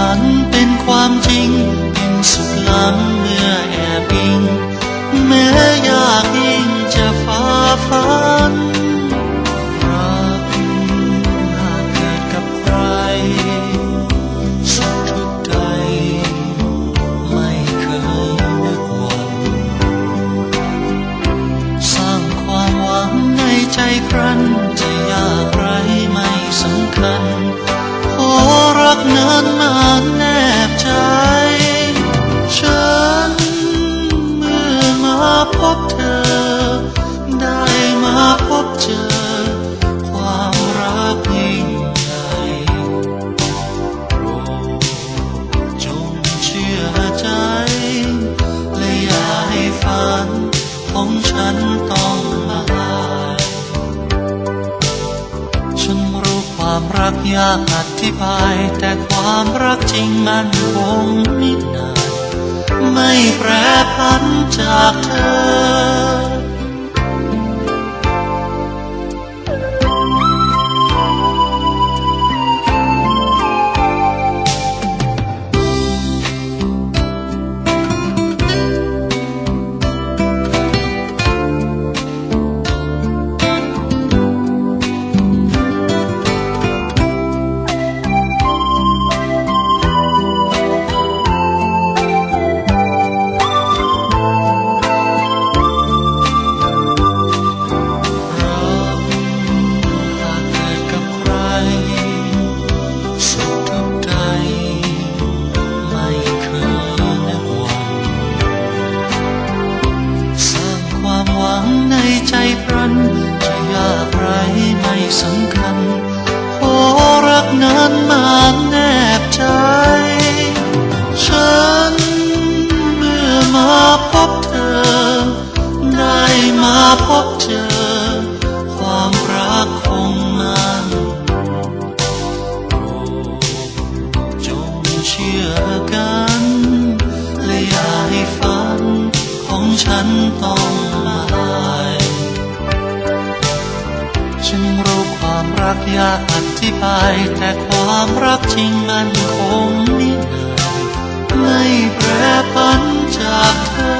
ฝันเป็นความจริง เป็นสุขล้ำเมื่อแอบอิง แม้ยากยิ่งจะฝ่าฟันรักหากเกิดกับใครสักทุกใจไม่เคยนึกหวังสร้างความหวังในใจครั้นจะยากไรไม่สำคัญ ของฉันต้องมาฉันรู้ความรักยากอธิบาย แต่ความรักจริงมันคงมินานไม่แปรผันจากเธอ รันมาแนบใจ ฉันเมื่อมาพบเธอ ได้มาพบเจอความรักคงมันโปรดจงเชื่อกัน และอย่าให้ฝันของฉันต้อง รักยากอธิบาย แต่ความรักจริงมันคงนิดนานไม่แปรผันจากเธอไม่แปรผันจากเธอ